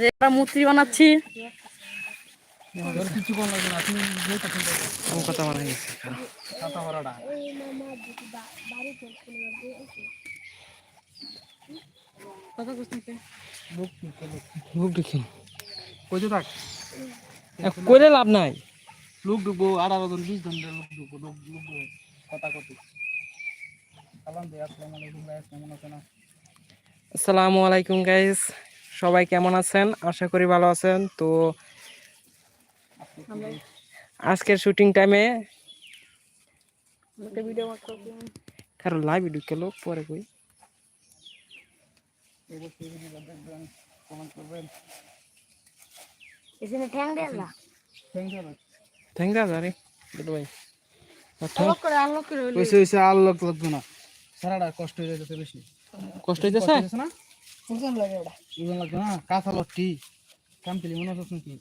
যে একটা মূর্তি বানাচ্ছি। করো লাভ নাই। লোক ঢুকবো আঠারো জন বিশ জন লোক ঢুকবো লোক ঢুকবো কথা কতি সালাম দে আসসালামু আলাইকুম গাইস কেমন আছেন? আসসালামু আলাইকুম গাইস সবাই কেমন আছেন? আশা করি ভালো আছেন। তো আজকের শুটিং টাইমে কারও লাইভ ঢুকে লোক পরে কই? থ্যাংক আনলক করে আনলক লাগবে না। সারাটা কষ্ট হয়ে যাচ্ছে বেশি। কষ্ট হইতেছে? কষ্ট হইতেছে না? বুঝলাম লাগে ওটা। বুঝন লাগবে না? কাঁচা লট্টি কাম পেলি মনে হচ্ছে নাকি?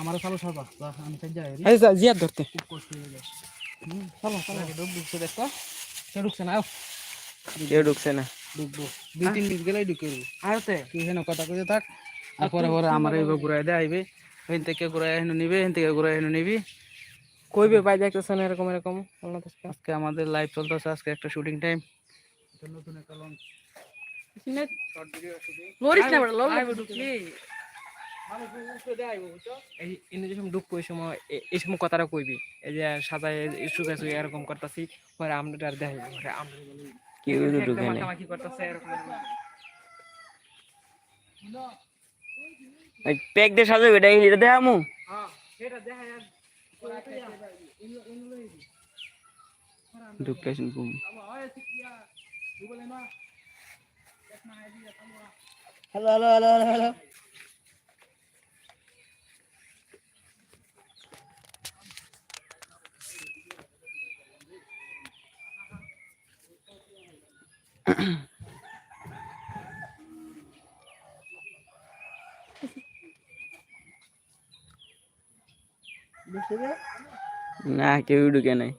আমার চালু সাবা আমি কাজ যাই এই যা জিয়াদ ধরতে। খুব কষ্ট হয়ে যায়। হুম চলো চলো। ডুব ঢুকছে দেখো সে ঢুকছে না আও। কেউ ঢুকছে না। ঢুকবো দুই তিন মিনিট গেলেই ঢুকে দেবো আয়তে তুই হেন কথা কইতে থাক আর পরে পরে আমার এইবার ঘুরাই দে আইবে। হেন থেকে ঘুরাই হেন নিবে হেন থেকে ঘুরাই হেন নিবি। কইবে পাই দেখতেছেন এরকম এরকম। তো। আজকে আমাদের লাইভ চলতেছে আজকে একটা শুটিং টাইম নতুন একটা লঞ্চ লরিস না বড় যখন ঢুকবো এই সময় এ- এই সময় কথাটা কইবি। এই যে সাজায় সুখে এরকম করতাছি পরে আমরা আর দেখাই পরে আমরা কেউ ঢুকে নাই মাখামাখি করতেছে এরকম এরকম। প্যাক দিয়ে সাজাবে এটা এটা দেখামু? হ্যাঁ সেটা দেখাই শুনব hello hello hello hello hello না কেউ ঢুকে নাই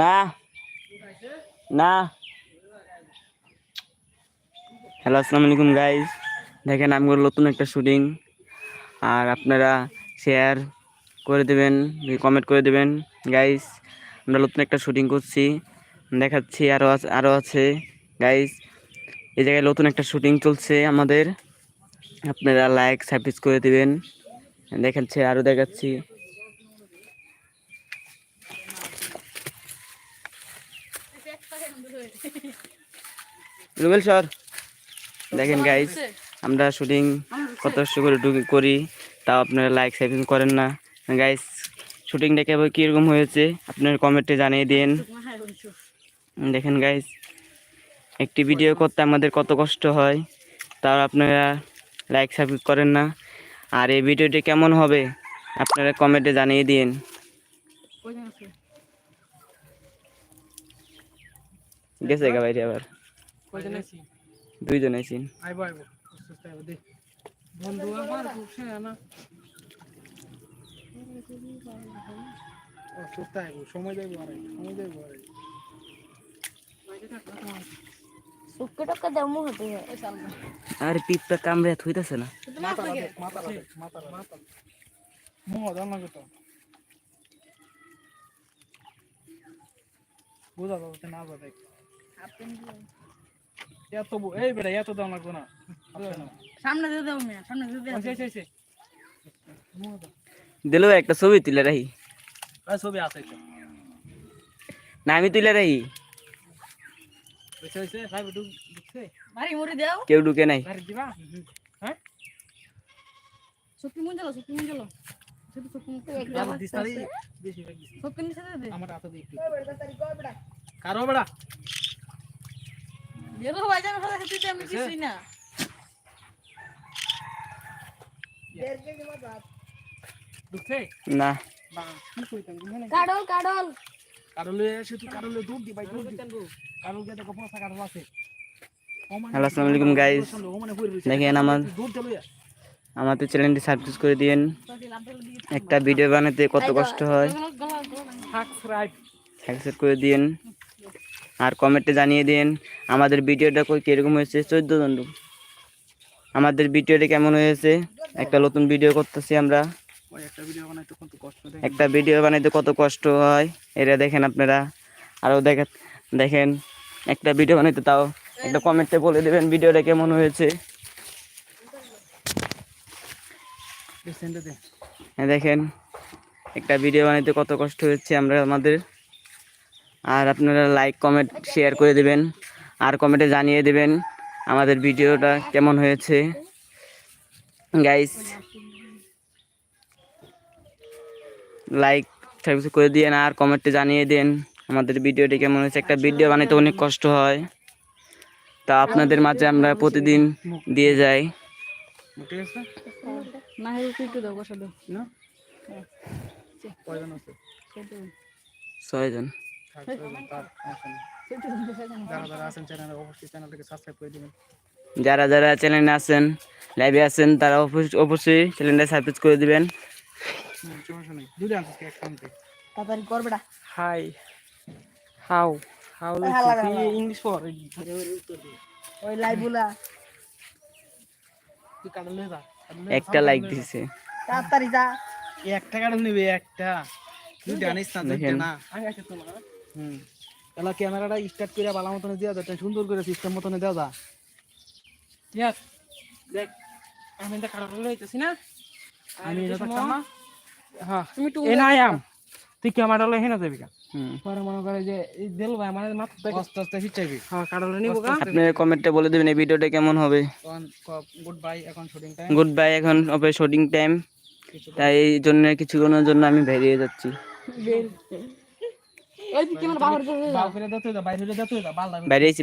না। না। হ্যালো আসসালামু আলাইকুম গাইজ দেখেন, আমি নতুন একটা শুটিং আর আপনারা শেয়ার করে দেবেন কমেন্ট করে দেবেন। গাইজ আমরা নতুন একটা শুটিং করছি। দেখাচ্ছি আরও আরও আছে। গাইজ এই জায়গায় নতুন একটা শুটিং চলছে আমাদের। আপনারা লাইক সাবস্ক্রাইব করে দেবেন। দেখাচ্ছি আরও দেখাচ্ছি। রুবেল সর দেখেন গাইজ আমরা শুটিং কত করে করি, তাও আপনারা লাইক সাবস্ক্রাইব করেন না। গাইজ শুটিংটা কেবল কীরকম হয়েছে, আপনার কমেন্টে জানিয়ে দিন। দেখেন গাইজ একটি ভিডিও করতে আমাদের কত কষ্ট হয়, তাও আপনারা লাইক সাবস্ক্রাইব করেন না। আর এই ভিডিওটি কেমন হবে, আপনারা কমেন্টে জানিয়ে দিন। গেছে গা বাইরে আবার কয়জন আছি দুইজন আইসিন আইবো আইবো। সুস্থ আইবো দে। বন্ধু আমার খুব না সুস্থ আইবো সময় আরে সময় যাইবো আরে। সুক্কে টক্কে দাও মুহ হতে আর পিপটা কামড়ে থইতাছে না। মাথা লাগে মাথা মাথা মাথা মুহ দাও না বুঝা যাবে না যাবে। এত এই বেটা এত দাম লাগবে না। সামনে দিয়ে দাও মিয়া সামনে দিয়ে দাও। সেই, সেই, সেই। মুহ দাও। দিলো একটা ছবি তুলে রাখি। আর ছবি আছে না আমি তুলে রাখি। কেউ ঢুকে নাই। হ্যাঁ? সুক্কি মুন চলো মুন চলো কারও বেড়া দিয়ে দাও ভাই যাবে আমি কিছুই না। না। বা কি কইতাম কাডল কাডল কারলে এসে তুই কারলে দূর দি ভাই দূর দি। কারল কে দেখো পয়সা কারল আছে? হ্যালো আসসালামু আলাইকুম গাইস দেখেন আমার আমাদের চ্যানেলটি সাবস্ক্রাইব করে দিন একটা ভিডিও বানাতে কত কষ্ট হয়। সাবস্ক্রাইব করে দিন আর কমেন্টে জানিয়ে দিন আমাদের ভিডিওটা কই কীরকম হয়েছে? চোদ্দ জন আমাদের ভিডিওটা কেমন হয়েছে? একটা নতুন ভিডিও করতেছি আমরা। একটা ভিডিও বানাইতে কত কষ্ট হয় এটা দেখেন আপনারা। আরও দেখেন দেখেন একটা ভিডিও বানাইতে তাও একটা কমেন্টে বলে দেবেন ভিডিওটা কেমন হয়েছে। এই দেখেন একটা ভিডিও বানাইতে কত কষ্ট হচ্ছে আমরা আমাদের। আর আপনারা লাইক কমেন্ট শেয়ার করে দেবেন। আর কমেন্টে জানিয়ে দেবেন আমাদের ভিডিওটা কেমন হয়েছে। গাইস লাইক সাবস্ক্রাইব করে দিন আর কমেন্টে জানিয়ে দেন আমাদের ভিডিওটি কেমন হয়েছে। একটা ভিডিও বানাইতে অনেক কষ্ট হয়। তা আপনাদের মাঝে আমরা প্রতিদিন দিয়ে যাই। ঠিক আছে না হে তুই একটু দাও বসা দাও না? কয়জন আছে। ছয়জন। যারা যারা আছেন চ্যানেলে অবশ্যই চ্যানেলটাকে সাবস্ক্রাইব করে দিবেন যারা যারা চ্যানেলে আছেন লাইভে আছেন তারা অবশ্যই অবশ্যই চ্যানেলটা সাবস্ক্রাইব করে দিবেন হাই হাউ হাউ ইংলিশ পর ওই লাইভগুলা তুই কাটল যা। একটা লাইক দিছে। তাড়াতাড়ি যা। একটা কাটল নিবে একটা। তুই জানিস না তুই দেখেন। না। হুম। এলা ক্যামেরাটা স্টার্ট করে ভালো মতন দিয়া দে সুন্দর করে সিস্টেম মতন দেওয়া যা। ইয়াস দেখ আমি তো কারও লইতেছি না? আমি এটা হ্যাঁ তুমি এ না আম। তুই ক্যামেরা লই হেনা যাবি কা? পরে মনে করে যে এই দিল ভাই আমার মাথা আস্তে আস্তে ফিচাইবি হ্যাঁ কারলে নিব গা আপনি কমেন্টে বলে দেবেন এই ভিডিওটা কেমন হবে? গুড বাই এখন শুটিং টাইম গুড বাই এখন হবে শুটিং টাইম তাই এই জন্য কিছুক্ষণের জন্য আমি বেরিয়ে যাচ্ছি। ওই তুই কেমন বাবার বাল ফিরে দে তুই বাইরে দে তুই বাল বেরিয়েছি